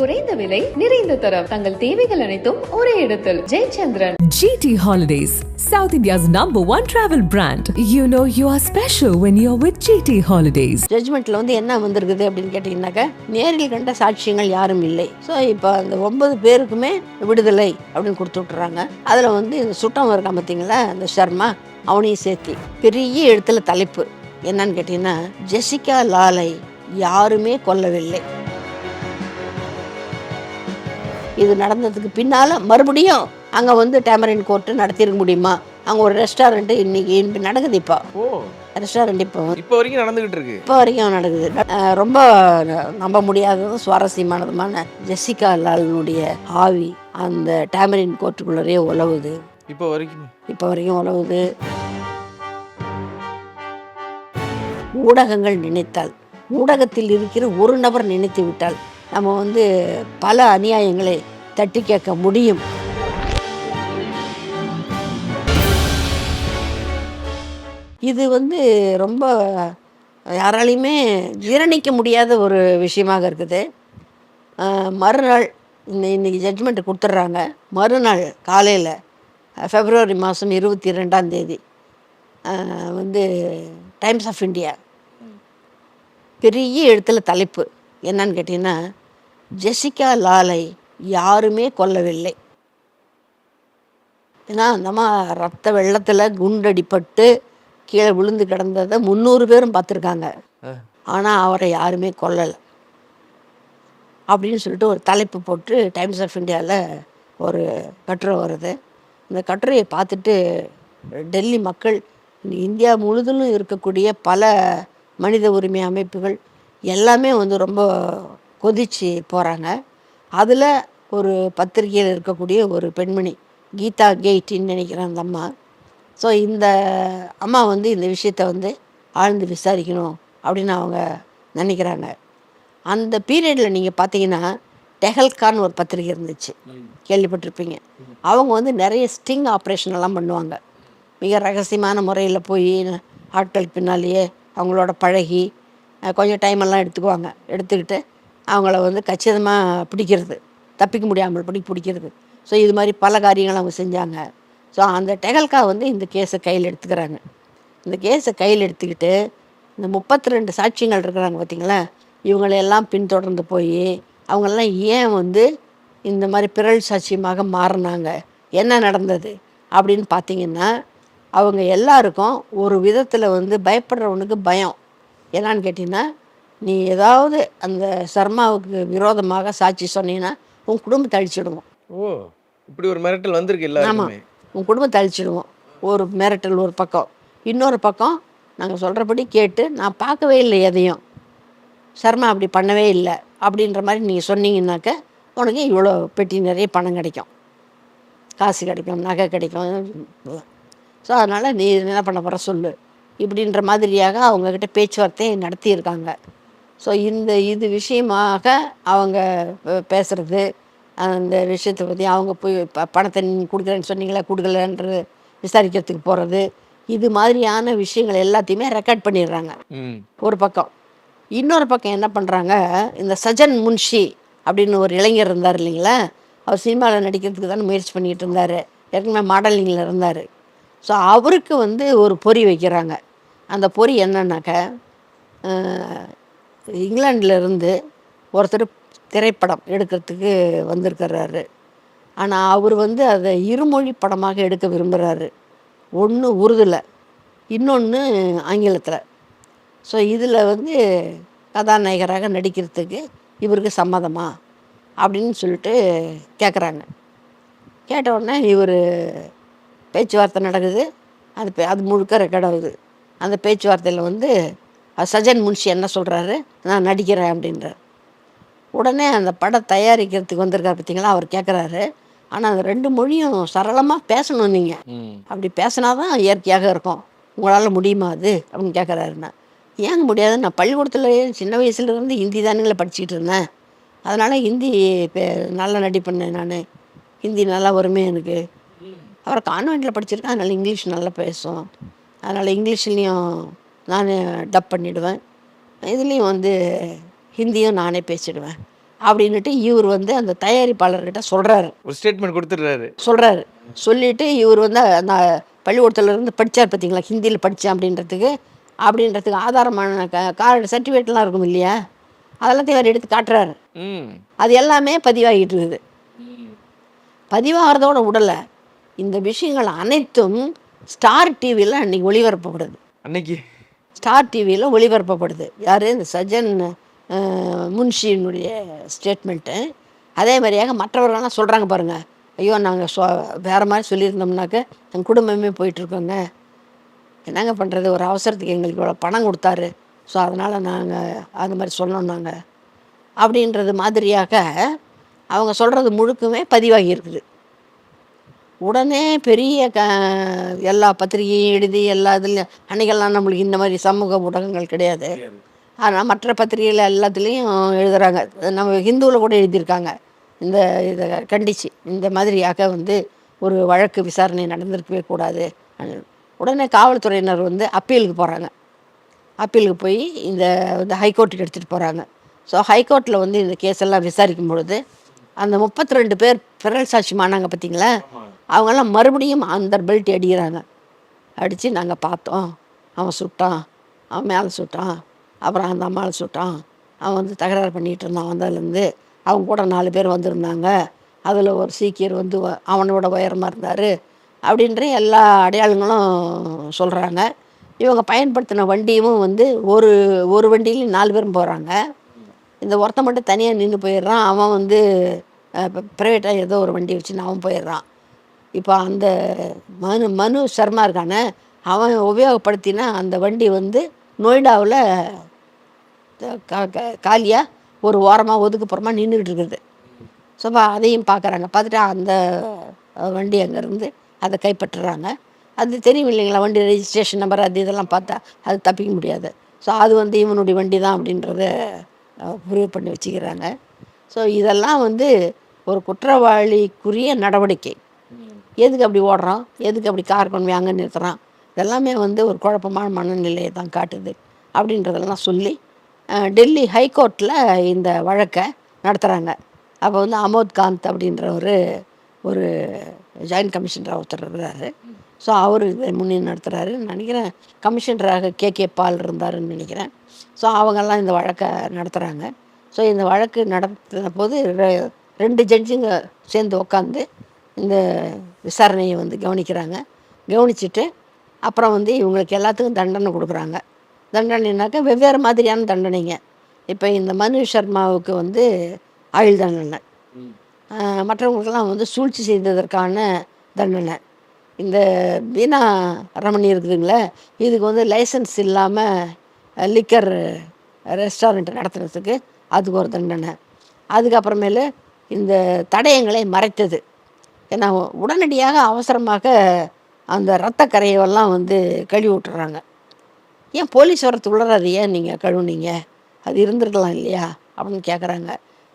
குறைந்த விலை நிறைந்த தரம். தங்கள் தேவைகள் அனைத்தும் ஒரே இடத்தில். Jayachandran. GT Holidays, South India's number one travel brand. You know you are special when you're with GT Holidays. ஜட்ஜ்மெண்ட்டில் வந்து என்ன வந்திருக்குது அப்படின்னு கேட்டிங்கனாக்கா நேரில் கண்ட சாட்சியங்கள் யாரும் இல்லை. ஸோ இப்போ அந்த ஒன்பது பேருக்குமே விடுதலை அப்படின்னு கொடுத்து விட்டுறாங்க. அதில் வந்து இந்த சுட்டம் இருக்கான் பார்த்தீங்களா அந்த சர்மா அவனையும் சேர்த்தி. பெரிய எழுத்துல தலைப்பு. என்னன்னு கேட்டிங்கன்னா ஜெசிகா லாலை யாருமே கொல்லவில்லை. இது நடந்ததுக்கு பின்னால் மறுபடியும் அங்கே வந்து டேமரின் கோர்ட்டு நடத்திருக்க முடியுமா? அங்கே ஒரு ரெஸ்டாரண்ட்டு இன்னைக்கு நடக்குது இப்போ. ஓ. ரெஸ்டாரண்ட் இப்போ இப்போ வரைக்கும் நடந்துகிட்டு இருக்கு. இப்போ வரைக்கும் நடக்குது. ரொம்ப நம்ப முடியாததும் சுவாரஸ்யமானதுமான ஜெசிகா லாலினுடைய ஆவி அந்த டேமரின் கோர்ட்டுக்குள்ளரே உலவுது இப்போ வரைக்கும். இப்போ வரைக்கும் உலவுது ஊடகங்கள் நினைத்தால் ஊடகத்தில் இருக்கிற ஒரு நபர் நினைத்து விட்டால் நம்ம வந்து பல அநியாயங்களை தட்டி கேட்க முடியும். இது வந்து ரொம்ப யாராலையுமே ஜீரணிக்க முடியாத ஒரு விஷயமாக இருக்குது. மறுநாள் இன்னை இன்னைக்கு ஜட்ஜ்மெண்ட் கொடுத்துட்றாங்க. மறுநாள் காலையில் ஃபெப்ரவரி மாதம் இருபத்தி ரெண்டாம் தேதி வந்து டைம்ஸ் ஆஃப் இந்தியா பெரிய எழுத்தில் தலைப்பு என்னன்னு கேட்டிங்கன்னா ஜெசிகா லாலை யாருமே கொல்லவில்லை. ஏன்னா அந்தம்மா ரத்த வெள்ளத்தில் குண்டடிப்பட்டு கீழே விழுந்து கிடந்ததை முந்நூறு பேரும் பார்த்துருக்காங்க. ஆனால் அவரை யாருமே கொல்லலை. அப்படின்னு சொல்லிட்டு ஒரு தலைப்பு போட்டு டைம்ஸ் ஆஃப் இந்தியாவில் ஒரு கட்டுரை வருது. இந்த கட்டுரையை பார்த்துட்டு டெல்லி மக்கள் இந்தியா முழுதிலும் இருக்கக்கூடிய பல மனித உரிமை அமைப்புகள் எல்லாமே வந்து ரொம்ப கொதிச்சு போகிறாங்க அதில் ஒரு பத்திரிகையில் இருக்கக்கூடிய ஒரு பெண்மணி கீதா கெய்ட்டின்னு நினைக்கிறேன் அந்த அம்மா. ஸோ இந்த அம்மா வந்து இந்த விஷயத்தை வந்து ஆழ்ந்து விசாரிக்கணும் அப்படின்னு அவங்க நினைக்கிறாங்க. அந்த பீரியடில் நீங்கள் பார்த்தீங்கன்னா டெஹல்கான் ஒரு பத்திரிகை இருந்துச்சு. கேள்விப்பட்டிருப்பீங்க. அவங்க வந்து நிறைய ஸ்டிங் ஆப்ரேஷன் எல்லாம் பண்ணுவாங்க. மிக ரகசியமான முறையில் போய் ஆட்களுக்கு பின்னாலேயே அவங்களோட பழகி கொஞ்சம் டைம் எல்லாம் எடுத்துக்குவாங்க. எடுத்துக்கிட்டு அவங்கள வந்து கச்சிதமாக பிடிக்கிறது. தப்பிக்க முடியாமல் பண்ணி பிடிக்கிறது. ஸோ இது மாதிரி பல காரியங்கள் அவங்க செஞ்சாங்க. ஸோ அந்த டெகல்கா வந்து இந்த கேஸை கையில் எடுத்துக்கிறாங்க. இந்த கேஸை கையில் எடுத்துக்கிட்டு இந்த முப்பத்தி ரெண்டு சாட்சியங்கள் இருக்கிறாங்க பார்த்தீங்களா? இவங்களையெல்லாம் பின்தொடர்ந்து போய் அவங்கெல்லாம் ஏன் வந்து இந்த மாதிரி பிறல் சாட்சியமாக மாறினாங்க? என்ன நடந்தது? அப்படின்னு பார்த்தீங்கன்னா அவங்க எல்லாருக்கும் ஒரு விதத்தில் வந்து பயப்படுறவனுக்கு பயம். என்னன்னு கேட்டிங்கன்னா நீ ஏதாவது அந்த சர்மாவுக்கு விரோதமாக சாட்சி சொன்னீங்கன்னா உன் குடும்பத்தை அழிச்சிடுவோம். ஓ இப்படி ஒரு மிரட்டல் வந்திருக்கு எல்லாருக்குமே. உன் குடும்பத்தை அழிச்சிடுவோம். ஒரு மிரட்டல் ஒரு பக்கம். இன்னொரு பக்கம் நாங்கள் சொல்கிறபடி கேட்டு நான் பார்க்கவே இல்லை எதையும். சர்மா அப்படி பண்ணவே இல்லை. அப்படின்ற மாதிரி நீங்கள் சொன்னீங்கன்னாக்க உனக்கு இவ்வளோ பெட்டி நிறைய பணம் கிடைக்கும். காசு கிடைக்கும் நகை கிடைக்கும். ஸோ அதனால் நீ என்ன பண்ண போகிற சொல்லு. இப்படின்ற மாதிரியாக அவங்கக்கிட்ட பேச்சுவார்த்தை நடத்தியிருக்காங்க. ஸோ இந்த இது விஷயமாக அவங்க பே- பேசுறது அந்த விஷயத்தை பற்றி அவங்க போய் பணத்தை கொடுக்குறேன்னு சொன்னீங்களா கொடுக்கலன்றது விசாரிக்கிறதுக்கு போகிறது இது மாதிரியான விஷயங்கள் எல்லாத்தையுமே ரெக்கார்ட் பண்ணிடுறாங்க. ஒரு பக்கம். இன்னொரு பக்கம் என்ன பண்ணுறாங்க இந்த சஜன் முன்ஷி அப்படின்னு ஒரு இளைஞர் இருந்தார் இல்லைங்களா? அவர் சினிமாவில் நடிக்கிறதுக்கு தானே முயற்சி பண்ணிகிட்டு இருந்தார். ஏற்கனவே மாடலிங்கில் இருந்தார். ஸோ அவருக்கு வந்து ஒரு பொறி வைக்கிறாங்க. அந்த பொறி என்னன்னாக்க அஹ், இருந்து ஒருத்தர் திரைப்படம் எடுக்கிறதுக்கு வந்திருக்கிறாரு. ஆனால் அவர் வந்து அதை இருமொழி படமாக எடுக்க விரும்புகிறாரு ஒன்று உருதுல இன்னொன்று ஆங்கிலத்தில். ஸோ இதில் வந்து கதாநாயகராக நடிக்கிறதுக்கு இவருக்கு சம்மதமா? அப்படின்னு சொல்லிட்டு கேட்குறாங்க கேட்ட உடனே இவர் பேச்சுவார்த்தை நடக்குது. அது பே- அது முழுக்க ரெக்கார்ட் ஆகுது. அந்த பேச்சுவார்த்தையில் வந்து சஜன் முன்ஷி என்ன சொல்கிறாரு நான் நடிக்கிறேன் அப்படின்றார். உடனே அந்த படம் தயாரிக்கிறதுக்கு வந்திருக்காரு பார்த்தீங்களா அவர் கேட்குறாரு ஆனால் அந்த ரெண்டு மொழியும் சரளமாக பேசணும் நீங்கள் அப்படி பேசினா தான் இயற்கையாக இருக்கும். உங்களால் முடியுமா அது? அப்படின்னு கேட்குறாருண்ணா ஏங்க முடியாது? நான் பள்ளிக்கூடத்துலேயே சின்ன வயசுலேருந்து ஹிந்தி தானுங்களே படிச்சுக்கிட்டு இருந்தேன். அதனால் ஹிந்தி பே- நல்லா நடிப்பேன் நான். ஹிந்தி நல்லா வருமே எனக்கு. அவர் கான்வெண்ட்டில் படிச்சிருக்கேன் அதனால் இங்கிலீஷ் நல்லா பேசும். அதனால் இங்கிலீஷ்லேயும் நான் டப் பண்ணிவிடுவேன் இதுலேயும் வந்து ஹிந்தியும் நானே பேசிடுவேன். அப்படின்னுட்டு இவர் வந்து அந்த தயாரிப்பாளர்கிட்ட சொல்கிறாரு ஒரு ஸ்டேட்மெண்ட் கொடுத்துட்றாரு. சொல்கிறாரு சொல்லிவிட்டு இவர் வந்து நான் பள்ளிக்கூடத்துல இருந்து படித்தார் பார்த்தீங்களா ஹிந்தியில் படித்தேன் அப்படின்றதுக்கு. அப்படின்றதுக்கு ஆதாரமான கார்டு சர்டிஃபிகேட்லாம் இருக்கும் இல்லையா? அதெல்லாத்தையும் அவர் எடுத்து காட்டுறாரு. அது எல்லாமே பதிவாகிட்டு இருக்குது. பதிவாகிறதோட விடலை இந்த விஷயங்கள் அனைத்தும் ஸ்டார் டிவியில் அன்றைக்கி ஒளிபரப்பப்படுது. அன்னைக்கு? ஸ்டார் டிவியில் ஒளிபரப்பப்படுது. யார்? இந்த சஜன் முன்ஷியினுடைய ஸ்டேட்மெண்ட்டு அதே மாதிரியாக மற்றவர்கள்லாம் சொல்கிறாங்க பாருங்கள் ஐயோ நாங்கள் சொ வேறு மாதிரி சொல்லியிருந்தோம்னாக்க எங்கள் குடும்பமே போயிட்டுருக்கோங்க. என்னங்க பண்ணுறது ஒரு அவசரத்துக்கு எங்களுக்கு இவ்வளோ பணம் கொடுத்தாரு. ஸோ அதனால் நாங்கள் அந்த மாதிரி சொன்னோம் நாங்கள் அப்படின்றது மாதிரியாக அவங்க சொல்கிறது முழுக்குமே பதிவாகி இருக்குது. உடனே பெரிய க எல்லா பத்திரிகையும் எழுதி எல்லா இதுலையும் அன்றைக்கெல்லாம் நம்மளுக்கு இந்த மாதிரி சமூக ஊடகங்கள் கிடையாது. ஆனால் மற்ற பத்திரிகையில் எல்லாத்துலேயும் எழுதுகிறாங்க நம்ம ஹிந்துவில் கூட எழுதியிருக்காங்க. இந்த இதை கண்டிச்சு. இந்த மாதிரியாக வந்து ஒரு வழக்கு விசாரணை நடந்திருக்கவே கூடாது. உடனே காவல்துறையினர் வந்து அப்பீலுக்கு போகிறாங்க அப்பீலுக்கு போய் இந்த வந்து ஹைகோர்ட்டுக்கு எடுத்துகிட்டு போகிறாங்க ஸோ ஹைகோர்ட்டில் வந்து இந்த கேஸ் எல்லாம் விசாரிக்கும் பொழுது அந்த முப்பத்தி ரெண்டு பேர் பிறல் சாட்சிமானாங்க பார்த்தீங்களா அவங்கெல்லாம் மறுபடியும் அந்த பெல்ட் அடிக்கிறாங்க. அடித்து நாங்கள் பார்த்தோம். அவன் சுட்டான். அவன் மேலே சுட்டான். அப்புறம் அந்த அம்மாவை சுட்டான். அவன் வந்து தகராறு பண்ணிகிட்டு இருந்தான். வந்ததுலேருந்து அவங்க கூட நாலு பேர் வந்திருந்தாங்க. அதில் ஒரு சீக்கியர் வந்து அவனோட உயரமாக இருந்தார். அப்படின்ற எல்லா அடையாளங்களும் சொல்கிறாங்க இவங்க பயன்படுத்தின வண்டியும் வந்து ஒரு ஒரு வண்டியிலையும் நாலு பேரும் போகிறாங்க இந்த ஒருத்தன் மட்டும் தனியாக நின்று போயிடுறான். அவன் வந்து ப்ரைவேட்டாக ஏதோ ஒரு வண்டி வச்சு அவன் போயிடுறான். இப்போ அந்த மனு மனு சர்மா இருக்கானே அவன் உபயோகப்படுத்தினா அந்த வண்டி வந்து நொய்டாவில் காலியாக ஒரு ஓரமாக ஒதுக்குப்புறமா நின்றுக்கிட்டு இருக்குது. ஸோ அதையும் பார்க்குறாங்க பார்த்துட்டு அந்த வண்டி அங்கேருந்து அதை கைப்பற்றுறாங்க. அது தெரியும் இல்லைங்களா? வண்டி ரெஜிஸ்ட்ரேஷன் நம்பர் அது இதெல்லாம் பார்த்தா அது தப்பிக்க முடியாது. ஸோ அது வந்து இவனுடைய வண்டி தான் அப்படின்றத ப்ரூவ் பண்ணி வச்சுக்கிறாங்க. ஸோ இதெல்லாம் வந்து ஒரு குற்றவாளிக்குரிய நடவடிக்கை. எதுக்கு அப்படி ஓடுறான்? எதுக்கு அப்படி கார் கொண்டு வாங்க அங்கே நிறுத்துறான்? இதெல்லாமே வந்து ஒரு குழப்பமான மனநிலையை தான் காட்டுது. அப்படின்றதெல்லாம் சொல்லி டெல்லி ஹைகோர்ட்டில் இந்த வழக்கை நடத்துகிறாங்க அப்போ வந்து அமோத் காந்த் அப்படின்ற ஒரு ஒரு ஜாயின்ட் கமிஷனராக ஒருத்தர் இருக்கிறாரு. ஸோ அவர் இதை முன்னே நடத்துகிறாரு நினைக்கிறேன் கமிஷனராக கே. கே. பால் இருந்தாருன்னு நினைக்கிறேன். ஸோ அவங்கெல்லாம் இந்த வழக்கை நடத்துகிறாங்க ஸோ இந்த வழக்கு நடத்தின போது ரெண்டு ஜட்ஜுங்க சேர்ந்து உட்காந்து இந்த விசாரணையை வந்து கவனிக்கிறாங்க. கவனிச்சுட்டு அப்புறம் வந்து இவங்களுக்கு எல்லாத்துக்கும் தண்டனை கொடுக்குறாங்க. தண்டனைனாக்கா வெவ்வேறு மாதிரியான தண்டனைங்க. இப்போ இந்த மனு சர்மாவுக்கு வந்து ஆயுள் தண்டனை. மற்றவங்களுக்கெல்லாம் வந்து சூழ்ச்சி செய்ததற்கான தண்டனை. இந்த வீணா ரமணி இருக்குதுங்களே இதுக்கு வந்து லைசன்ஸ் இல்லாமல் லிக்கர் ரெஸ்டாரண்ட் நடத்துறதுக்கு அதுக்கு ஒரு தண்டனை. அதுக்கப்புறமேலு இந்த தடயங்களை மறைத்தது. ஏன்னா உடனடியாக அவசரமாக அந்த இரத்த கரையெல்லாம் வந்து கழுவி விட்டுறாங்க. ஏன் போலீஸ் வரத்துக்குள்ளார அது ஏன் நீங்கள் கழுவுனீங்க? அது இருந்திருக்கலாம் இல்லையா? அப்படின்னு கேட்குறாங்க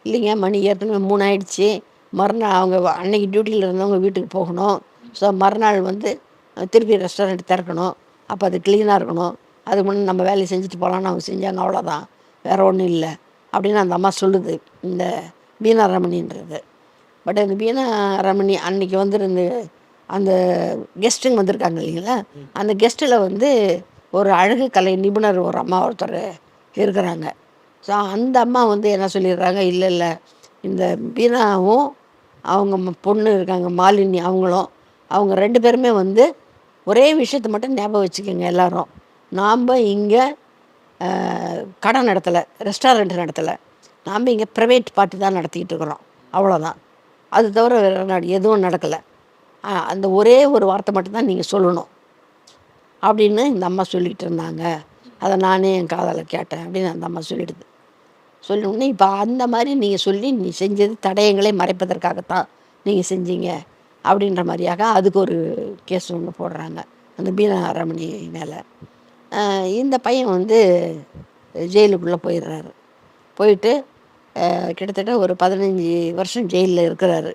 இல்லைங்க மணி ஏற்கனவே மூணு ஆயிடுச்சு மறுநாள் அவங்க அன்னைக்கு டியூட்டியில் இருந்தவங்க வீட்டுக்கு போகணும். ஸோ மறுநாள் வந்து திருப்பி ரெஸ்டாரண்ட் திறக்கணும். அப்போ அது க்ளீனாக இருக்கணும். அதுக்கு முன்னே நம்ம வேலையை செஞ்சுட்டு போகலான்னு அவங்க செஞ்சாங்க. அவ்வளோதான் வேறு ஒன்றும் இல்லை. அப்படின்னு அந்த அம்மா சொல்லுது. இந்த பீனா ரமணின்றது பட் அந்த பீனா ரமணி அன்னைக்கு வந்துருந்து அந்த கெஸ்ட்டுங்க வந்திருக்காங்க இல்லைங்களா? அந்த கெஸ்ட்டில் வந்து ஒரு அழகு கலை நிபுணர் ஒரு அம்மா ஒருத்தர் இருக்கிறாங்க. ஸோ அந்த அம்மா வந்து என்ன சொல்லிடுறாங்க? இல்லை இல்லை. இந்த பீனாவும் அவங்க ம- பொண்ணு இருக்காங்க மாலினி அவங்களும் அவங்க ரெண்டு பேருமே வந்து ஒரே விஷயத்தை மட்டும் ஞாபகம் வச்சுக்கோங்க எல்லாரும். நாம் இங்கே கடை நடத்தலை ரெஸ்டாரண்ட் நடத்தலை. நாம் இங்கே ப்ரைவேட் பார்ட்டி தான் நடத்திக்கிட்டு இருக்கிறோம். அவ்வளோதான் அது தவிர வேறு எதுவும் நடக்கலை. அந்த ஒரே ஒரு வார்த்தை மட்டும்தான் நீங்கள் சொல்லணும். அப்படின்னு இந்த அம்மா சொல்லிகிட்டு இருந்தாங்க. அதை நானே என் காதலை கேட்டேன். அப்படின்னு அந்த அம்மா சொல்லிடுது. சொல்லணும்னு இப்போ அந்த மாதிரி நீங்கள் சொல்லி நீ செஞ்சது தடயங்களை மறைப்பதற்காகத்தான் நீங்கள் செஞ்சீங்க. அப்படின்ற மாதிரியாக அதுக்கு ஒரு கேஸ் ஒன்று போடுறாங்க. அந்த பீனா ரமணி மேலே. இந்த பையன் வந்து ஜெயிலுக்குள்ளே போயிடுறாரு. போயிட்டு கிட்டத்தட்ட ஒரு பதினஞ்சு வருஷம் ஜெயிலில் இருக்கிறாரு.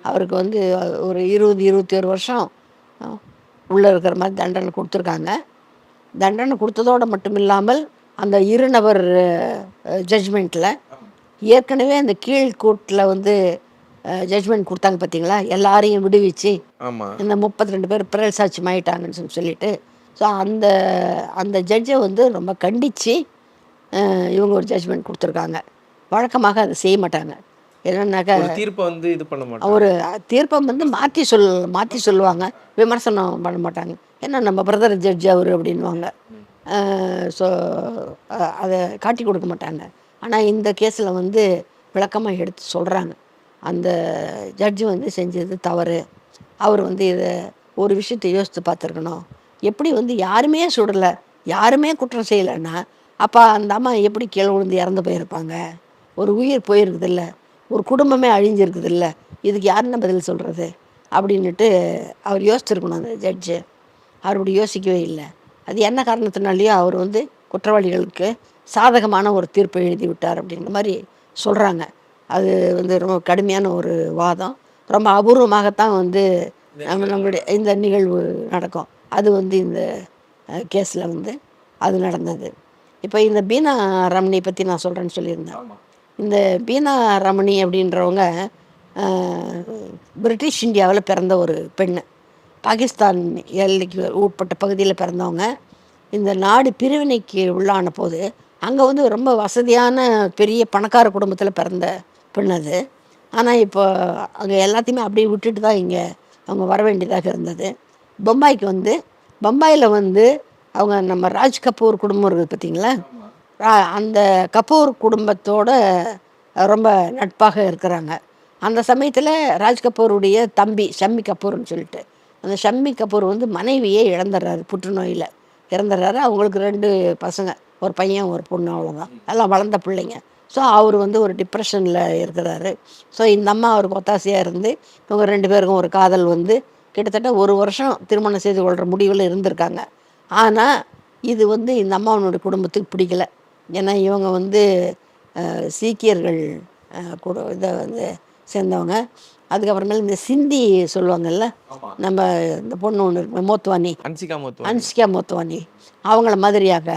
அவருக்கு வந்து ஒரு இருபது இருபத்தி ஒரு வருஷம் உள்ளே இருக்கிற மாதிரி தண்டனை கொடுத்துருக்காங்க. தண்டனை கொடுத்ததோடு மட்டும் இல்லாமல் அந்த இருநபர் ஜட்ஜ்மெண்ட்டில் ஏற்கனவே அந்த கீழ் கோர்ட்டில் வந்து ஜட்ஜ்மெண்ட் கொடுத்தாங்க பார்த்தீங்களா எல்லாரையும் விடுவிச்சு இந்த முப்பத்தி ரெண்டு பேர் பிறல் சாட்சி ஆயிட்டாங்கன்னு சொல்லி சொல்லிட்டு ஸோ அந்த அந்த ஜட்ஜை வந்து ரொம்ப கண்டித்து இவங்க ஒரு ஜட்ஜ்மெண்ட் கொடுத்துருக்காங்க. வழக்கமாக அதை செய்ய மாட்டாங்க. என்னன்னாக்கா தீர்ப்பை வந்து இது பண்ண மாட்டோம் ஒரு தீர்ப்பை வந்து மாற்றி சொல் மாற்றி சொல்லுவாங்க. விமர்சனம் பண்ண மாட்டாங்க. ஏன்னா நம்ம பிரதர் ஜட்ஜ் அவர் அப்படின்வாங்க ஸோ அதை காட்டி கொடுக்க மாட்டாங்க. ஆனால் இந்த கேஸில் வந்து விளக்கமாக எடுத்து சொல்கிறாங்க அந்த ஜட்ஜு வந்து செஞ்சது தவறு. அவர் வந்து இதை ஒரு விஷயத்தை யோசித்து பார்த்துருக்கணும். எப்படி வந்து யாருமே சுடலை யாருமே குற்றம் செய்யலைன்னா அப்போ அந்த அம்மா எப்படி கீழே விழுந்து இறந்து போயிருப்பாங்க? ஒரு உயிர் போயிருக்குதில்ல. ஒரு குடும்பமே அழிஞ்சிருக்குதில்ல. இதுக்கு யாருன்னு பதில் சொல்கிறது அப்படின்னுட்டு அவர் யோசிச்சிருக்கணும் அந்த ஜட்ஜு அவர் அப்படி யோசிக்கவே இல்லை. அது என்ன காரணத்தினாலேயோ அவர் வந்து குற்றவாளிகளுக்கு சாதகமான ஒரு தீர்ப்பை எழுதி விட்டார் அப்படிங்கிற மாதிரி சொல்கிறாங்க அது வந்து ரொம்ப கடுமையான ஒரு வாதம். ரொம்ப அபூர்வமாகத்தான் வந்து நம்ம நம்மளுடைய இந்த நிகழ்வு நடக்கும். அது வந்து இந்த கேஸில் வந்து அது நடந்தது. இப்போ இந்த பீனா ரமணி பற்றி நான் சொல்கிறேன்னு சொல்லியிருந்தேன். இந்த பீனா ரமணி அப்படின்றவங்க பிரிட்டிஷ் இந்தியாவில் பிறந்த ஒரு பெண்ணு. பாகிஸ்தான் எல்லைக்கு உட்பட்ட பகுதியில் பிறந்தவங்க. இந்த நாடு பிரிவினைக்கு உள்ளான போது அங்கே வந்து ரொம்ப வசதியான பெரிய பணக்கார குடும்பத்தில் பிறந்த பெண் அது. ஆனால் இப்போ அங்கே எல்லாத்தையுமே அப்படியே விட்டுட்டு தான் இங்கே அவங்க வர வேண்டியதாக இருந்தது. பம்பாய்க்கு வந்து பம்பாயில் வந்து அவங்க நம்ம ராஜ் கபூர் குடும்பம் இருக்குது பார்த்தீங்களா? அந்த கபூர் குடும்பத்தோட ரொம்ப நட்பாக இருக்கிறாங்க. அந்த சமயத்தில் ராஜ் கபூருடைய தம்பி ஷம்மி கபூர்னு சொல்லிட்டு அந்த ஷம்மி கபூர் வந்து மனைவியே இழந்துடுறாரு புற்றுநோயில் இறந்துடுறாரு அவங்களுக்கு ரெண்டு பசங்க ஒரு பையன் ஒரு பொண்ணு அவ்வளோதான் எல்லாம் வளர்ந்த பிள்ளைங்க. ஸோ அவர் வந்து ஒரு டிப்ரெஷனில் இருக்கிறாரு. ஸோ இந்த அம்மா அவருக்கு ஒத்தாசையாக இருந்து இவங்க ரெண்டு பேருக்கும் ஒரு காதல் வந்து கிட்டத்தட்ட ஒரு வருஷம் திருமணம் செய்து கொள்கிற முடிவில் இருந்திருக்காங்க. ஆனால் இது வந்து இந்த அம்மாவனுடைய குடும்பத்துக்கு பிடிக்கல. ஏன்னா இவங்க வந்து சீக்கியர்கள் கூட இதை வந்து சேர்ந்தவங்க. அதுக்கப்புறமேல இந்த சிந்தி சொல்லுவாங்கல்ல நம்ம இந்த பொண்ணு ஒன்று இருக்கு மோத்வானி அன்சிகா மோத்துவா அன்சிகா மோத்வானி அவங்கள மாதிரியாக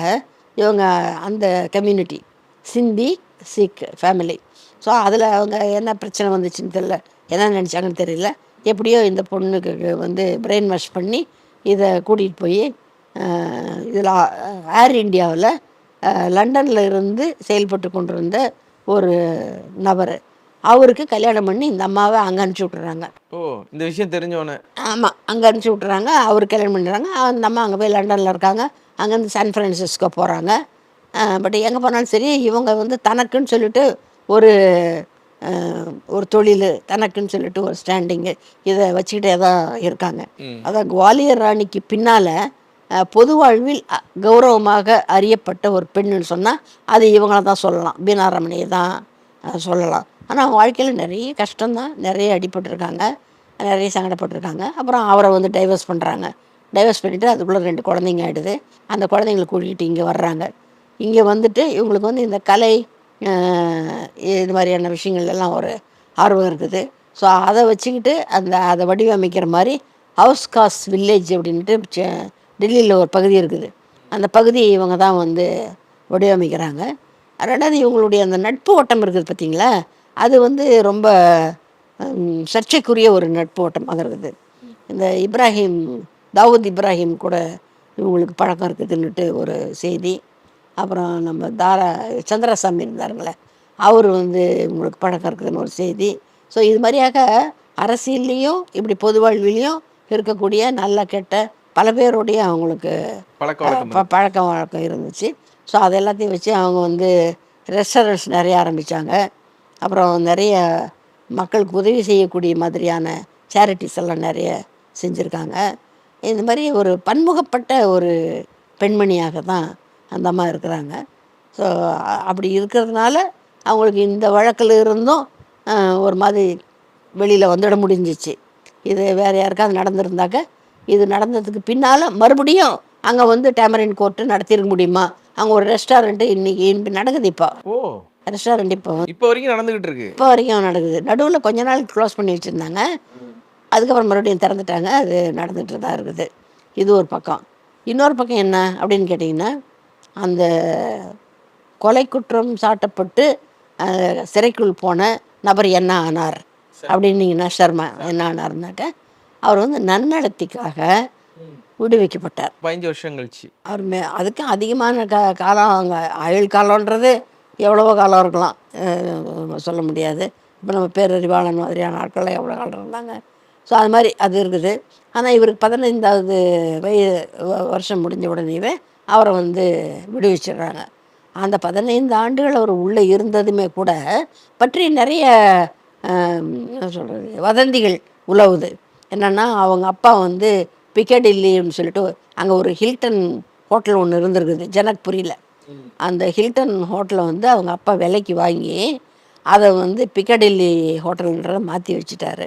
இவங்க அந்த கம்யூனிட்டி சிந்தி சீக் ஃபேமிலி. ஸோ அதில் அவங்க என்ன பிரச்சனை வந்துச்சுன்னு தெரியல. என்ன நினச்சாங்கன்னு தெரியல. எப்படியோ இந்த பொண்ணுக்கு வந்து பிரெயின் வாஷ் பண்ணி இதை கூட்டிகிட்டு போய் இதில் ஏர் இந்தியாவில் லண்டனில் இருந்து செயல்பட்டு கொண்டிருந்த ஒரு நபர். அவருக்கு கல்யாணம் பண்ணி இந்த அம்மாவை அங்கே அனுப்பிச்சி விட்டுறாங்க. ஓ இந்த விஷயம் தெரிஞ்சவனே ஆமாம் அங்கே அனுப்பிச்சி விட்றாங்க அவர் கல்யாணம் பண்ணிடுறாங்க. அந்த அம்மா அங்கே போய் லண்டனில் இருக்காங்க. அங்கேருந்து சான் ஃப்ரான்சிஸ்கோ போகிறாங்க பட் எங்கே போனாலும் சரி இவங்க வந்து தனக்குன்னு சொல்லிட்டு ஒரு ஒரு தொழில் தனக்குன்னு சொல்லிட்டு ஒரு ஸ்டாண்டிங்கு இதை வச்சுக்கிட்டே தான் இருக்காங்க. அதான் குவாலியர் ராணிக்கு பின்னால் பொது வாழ்வில் கௌரவமாக அறியப்பட்ட ஒரு பெண்ணுன்னு சொன்னால் அது இவங்கள தான் சொல்லலாம். பீனாரமணியை தான் சொல்லலாம். ஆனால் வாழ்க்கையில் நிறைய கஷ்டம்தான் நிறைய அடிபட்டிருக்காங்க நிறைய சங்கடப்பட்டிருக்காங்க. அப்புறம் அவரை வந்து டைவர்ஸ் பண்ணுறாங்க டைவர்ஸ் பண்ணிவிட்டு அதுக்குள்ளே ரெண்டு குழந்தைங்க ஆகிடுது அந்த குழந்தைங்களை கூட்டிகிட்டு இங்கே வர்றாங்க. இங்கே வந்துட்டு இவங்களுக்கு வந்து இந்த கலை இது மாதிரியான விஷயங்கள்லாம் ஒரு ஆர்வம் இருக்குது. ஸோ அதை வச்சுக்கிட்டு அந்த அதை வடிவமைக்கிற மாதிரி ஹவுஸ் காஸ் வில்லேஜ் அப்படின்ட்டு டெல்லியில் ஒரு பகுதி இருக்குது. அந்த பகுதியை இவங்க தான் வந்து வடிவமைக்கிறாங்க. ரெண்டாவது இவங்களுடைய அந்த நட்பு ஓட்டம் இருக்குது பார்த்தீங்களா? அது வந்து ரொம்ப சர்ச்சைக்குரிய ஒரு நட்பு ஓட்டமாக இருக்குது. இந்த இப்ராஹிம் தாவூத் இப்ராஹிம் கூட இவங்களுக்கு பழக்கம் இருக்குதுன்னுட்டு ஒரு செய்தி. அப்புறம் நம்ம தாரா சந்திரசாமி இருந்தாருங்களே அவர் வந்து இவங்களுக்கு பழக்கம் இருக்குதுன்னு ஒரு செய்தி. ஸோ இது மாதிரியாக அரசியல்லையும் இப்படி பொது வாழ்விலையும் இருக்கக்கூடிய நல்ல கெட்ட பல பேருடைய அவங்களுக்கு பழக்க வழக்கம் இருந்துச்சு. ஸோ அது எல்லாத்தையும் வச்சு அவங்க வந்து ரெஸ்டாரண்ட்ஸ் நிறைய ஆரம்பித்தாங்க அப்புறம் நிறைய மக்களுக்கு உதவி செய்யக்கூடிய மாதிரியான சேரிட்டிஸ் எல்லாம் நிறைய செஞ்சுருக்காங்க. இந்த மாதிரி ஒரு பன்முகப்பட்ட ஒரு பெண்மணியாக தான் அந்த அம்மா இருக்கிறாங்க. ஸோ அப்படி இருக்கிறதுனால அவங்களுக்கு இந்த வழக்கில் இருந்தும் ஒரு மாதிரி வெளியில் வந்துட முடிஞ்சிச்சு. இது வேறு யாருக்காவது நடந்திருந்தாக்க இது நடந்ததுக்கு பின்னால் மறுபடியும் அங்கே வந்து டேமரின் கோர்ட்டு நடத்திருக்க முடியுமா? அங்கே ஒரு ரெஸ்டாரண்ட்டு இன்னைக்கு நடக்குது இப்போ. ஓ. ரெஸ்டாரண்ட் இப்போ. இப்போ வரைக்கும் நடந்துகிட்டு இருக்கு. இப்போ வரைக்கும் நடக்குது. நடுவில் கொஞ்ச நாள் க்ளோஸ் பண்ணி வச்சுருந்தாங்க. அதுக்கப்புறம் மறுபடியும் திறந்துட்டாங்க. அது நடந்துட்டு தான் இருக்குது. இது ஒரு பக்கம். இன்னொரு பக்கம் என்ன அப்படின்னு கேட்டிங்கன்னா அந்த கொலை குற்றம் சாட்டப்பட்டு சிறைக்குள் போன நபர் என்ன ஆனார்? அப்படின்னீங்கன்னா சர்மா என்ன ஆனார்னாக்க அவர் வந்து நன்னடத்திக்காக விடுவிக்கப்பட்டார். பதினஞ்சு வருஷம் கழிச்சு. அவர் மே அதுக்கு அதிகமான கா காலம் அங்கே ஆயுள் காலன்றது எவ்வளவோ காலம் இருக்கலாம். சொல்ல முடியாது. இப்போ நம்ம பேரறிவாளன் மாதிரியான ஆட்கள்லாம் எவ்வளோ காலம் இருந்தாங்க. ஸோ அது மாதிரி அது இருக்குது. ஆனால் இவருக்கு பதினைந்தாவது வய வருஷம் முடிஞ்ச உடனேவே அவரை வந்து விடுவிச்சிடுறாங்க. அந்த பதினைந்து ஆண்டுகள் அவர் உள்ளே இருந்ததுமே கூட பற்றி நிறைய சொல்கிறது வதந்திகள் உலவுது. என்னென்னா அவங்க அப்பா வந்து பிக்கடில்லின்னு சொல்லிட்டு அங்கே ஒரு ஹில்டன் ஹோட்டல் ஒன்று இருந்திருக்குது ஜனக்புரியில் அந்த ஹில்டன் ஹோட்டலை வந்து அவங்க அப்பா விலைக்கு வாங்கி அதை வந்து பிக்கடில்லி ஹோட்டல்ன்றதை மாற்றி வச்சுட்டாரு.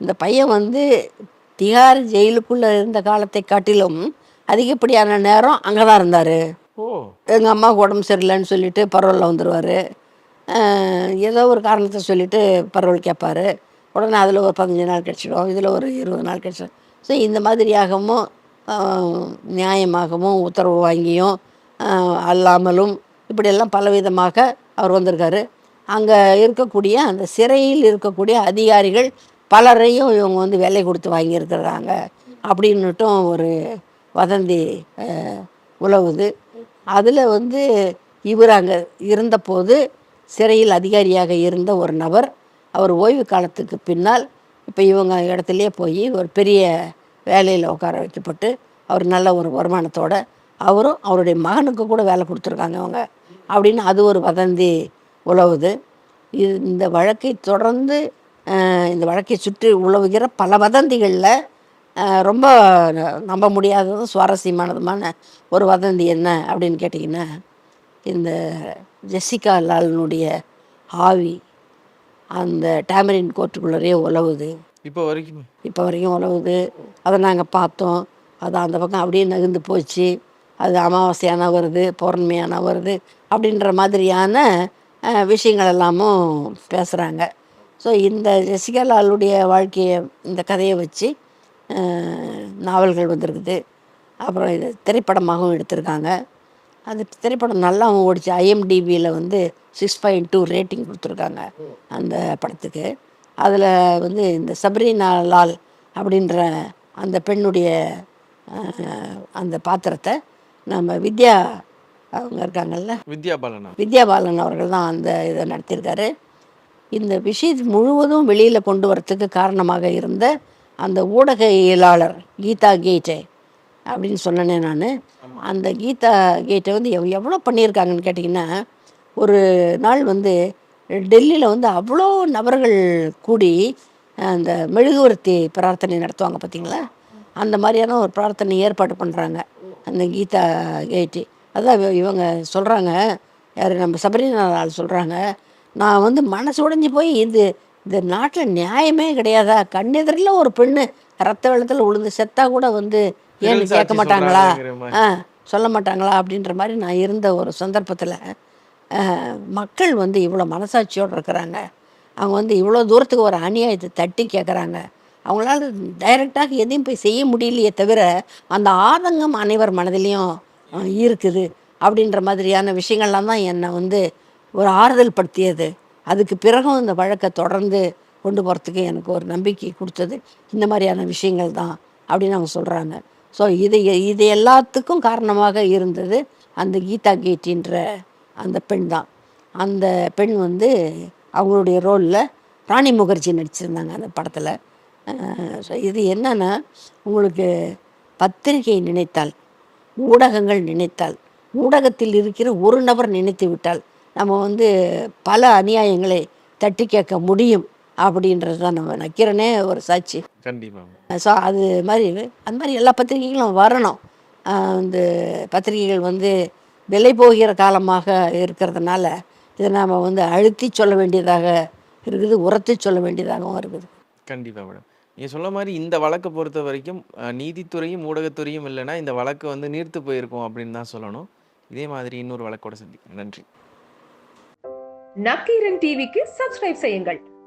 இந்த பையன் வந்து திகார் ஜெயிலுக்குள்ளே இருந்த காலத்தை காட்டிலும் அதிகப்படியான நேரம் அங்கே தான் இருந்தார். ஓ. எங்கள் அம்மாவுக்கு உடம்பு சரியில்லைன்னு சொல்லிட்டு பரோலில் வந்துடுவார் ஏதோ ஒரு காரணத்தை சொல்லிட்டு பரோல் கேட்பாரு உடனே அதில் ஒரு பதினஞ்சு நாள் கிடச்சிடும் இதில் ஒரு இருபது நாள் கிடச்சிடும் ஸோ இந்த மாதிரியாகவும் நியாயமாகவும் உத்தரவு வாங்கியும் அல்லாமலும் இப்படியெல்லாம் பலவிதமாக அவர் வந்திருக்காரு. அங்கே இருக்கக்கூடிய அந்த சிறையில் இருக்கக்கூடிய அதிகாரிகள் பலரையும் இவங்க வந்து வேலை கொடுத்து வாங்கியிருக்கிறாங்க அப்படின்னுட்டும் ஒரு வதந்தி உழவுது. உலவுது அதில் வந்து இவர் அங்கே இருந்தபோது சிறையில் அதிகாரியாக இருந்த ஒரு நபர் அவர் ஓய்வு காலத்துக்கு பின்னால் இப்போ இவங்க இடத்துலையே போய் ஒரு பெரிய வேலையில் உட்கார வைக்கப்பட்டு அவர் நல்ல ஒரு வருமானத்தோடு அவரும் அவருடைய மகனுக்கு கூட வேலை கொடுத்துருக்காங்க அவங்க அப்படின்னு அது ஒரு வதந்தி உழவுது. இது இந்த வழக்கை தொடர்ந்து இந்த வழக்கை சுற்றி உழவுகிற பல வதந்திகளில் ரொம்ப நம்ப முடியாததும் சுவாரஸ்யமானதுமான ஒரு வதந்தி என்ன அப்படின்னு கேட்டிங்கன்னா இந்த ஜெசிகா லாலனுடைய ஆவி அந்த டேமரின் கோர்ட்டுக்குள்ளரே உலவுது. இப்போ வரைக்கும். இப்போ வரைக்கும் உலவுது. அதை நாங்கள் பார்த்தோம். அது அந்த பக்கம் அப்படியே நகர்ந்து போச்சு. அது அமாவாசையான வருது பௌர்ணமியான வருது அப்படின்ற மாதிரியான விஷயங்கள் எல்லாமும் பேசுகிறாங்க ஸோ இந்த ஜெசிகா லாலுடைய வாழ்க்கையை இந்த கதையை வச்சு நாவல்கள் வந்திருக்குது. அப்புறம் இது திரைப்படமாகவும் எடுத்திருக்காங்க. அது திரைப்படம் நல்லாவும் ஓடிச்சு. ஐஎம்டிபியில் வந்து சிக்ஸ் பாயிண்ட் டூ ரேட்டிங் கொடுத்துருக்காங்க அந்த படத்துக்கு. அதில் வந்து இந்த சப்ரீனா லால் அப்படின்ற அந்த பெண்ணுடைய அந்த பாத்திரத்தை நம்ம வித்யா அவங்க இருக்காங்கல்ல? வித்யா பாலனா. வித்யா பாலன் அவர்கள் தான் அந்த இதை நடத்தியிருக்காரு. இந்த விஷயத்தை முழுவதும் வெளியில் கொண்டு வரத்துக்கு காரணமாக இருந்த அந்த ஊடகவியலாளர் கீதா கேட்டே அப்படின்னு சொன்னேனே நான். அந்த கீதா கேட்டை வந்து எவ் எவ்வளோ பண்ணியிருக்காங்கன்னு கேட்டிங்கன்னா ஒரு நாள் வந்து டெல்லியில் வந்து அவ்வளோ நபர்கள் கூடி அந்த மெழுகுவர்த்தி பிரார்த்தனை நடத்துவாங்க பார்த்தீங்களா அந்த மாதிரியான ஒரு பிரார்த்தனை ஏற்பாடு பண்ணுறாங்க அந்த கீதா கேட்டி. அதான் இவங்க சொல்கிறாங்க யார் நம்ம சபரினா ஆள் சொல்கிறாங்க நான் வந்து மனசு உடைஞ்சு போய் இது இந்த நாட்டில் நியாயமே கிடையாதா? கண்ணெதிரில் ஒரு பெண்ணு ரத்த வெள்ளத்தில் உளுந்து செத்தா கூட வந்து ஏன்னு கேட்க மாட்டாங்களா? சொல்ல மாட்டாங்களா அப்படின்ற மாதிரி நான் இருந்த ஒரு சந்தர்ப்பத்தில் மக்கள் வந்து இவ்வளோ மனசாட்சியோடு இருக்கிறாங்க. அவங்க வந்து இவ்வளோ தூரத்துக்கு ஒரு அநியாயத்தை தட்டி கேட்குறாங்க அவங்களால டைரெக்டாக எதையும் போய் செய்ய முடியலையே தவிர அந்த ஆதங்கம் அனைவர் மனதிலையும் இருக்குது. அப்படின்ற மாதிரியான விஷயங்கள்லாம் தான் என்னை வந்து ஒரு ஆறுதல் படுத்தியது. அதுக்கு பிறகும் இந்த வழக்கை தொடர்ந்து கொண்டு போகிறதுக்கு எனக்கு ஒரு நம்பிக்கை கொடுத்தது. இந்த மாதிரியான விஷயங்கள் தான் அப்படின்னு அவங்க சொல்கிறாங்க ஸோ இது இது எல்லாத்துக்கும் காரணமாக இருந்தது அந்த கீதா கேட்டின்ற அந்த பெண் தான். அந்த பெண் வந்து அவங்களுடைய ரோலில் ராணி முகர்ஜி நடிச்சிருந்தாங்க அந்த படத்தில். ஸோ இது என்னன்னா உங்களுக்கு பத்திரிகை நினைத்தால் ஊடகங்கள் நினைத்தால் ஊடகத்தில் இருக்கிற ஒரு நபர் நினைத்து விட்டால் நம்ம வந்து பல அநியாயங்களை தட்டி கேட்க முடியும். அப்படின்றது தான் நம்ம நக்கிறனே ஒரு சாட்சி. கண்டிப்பா. ஸோ அது மாதிரி அந்த மாதிரி எல்லா பத்திரிகைகளும் வரணும். இந்த பத்திரிகைகள் வந்து விலை போகிற காலமாக இருக்கிறதுனால இதை நாம் வந்து அழுத்தி சொல்ல வேண்டியதாக இருக்குது உரத்தி சொல்ல வேண்டியதாகவும் இருக்குது. கண்டிப்பா மேடம். நீங்க சொல்ல மாதிரி இந்த வழக்கை பொறுத்த வரைக்கும் நீதித்துறையும் ஊடகத்துறையும் இல்லைன்னா இந்த வழக்கு வந்து நீர்த்து போயிருக்கும் அப்படின்னு தான் சொல்லணும். இதே மாதிரி இன்னொரு வழக்கோட சந்திக்கிறேன் நன்றி. நக்கீரன் டிவிக்கு சப்ஸ்கிரைப் செய்யுங்கள்.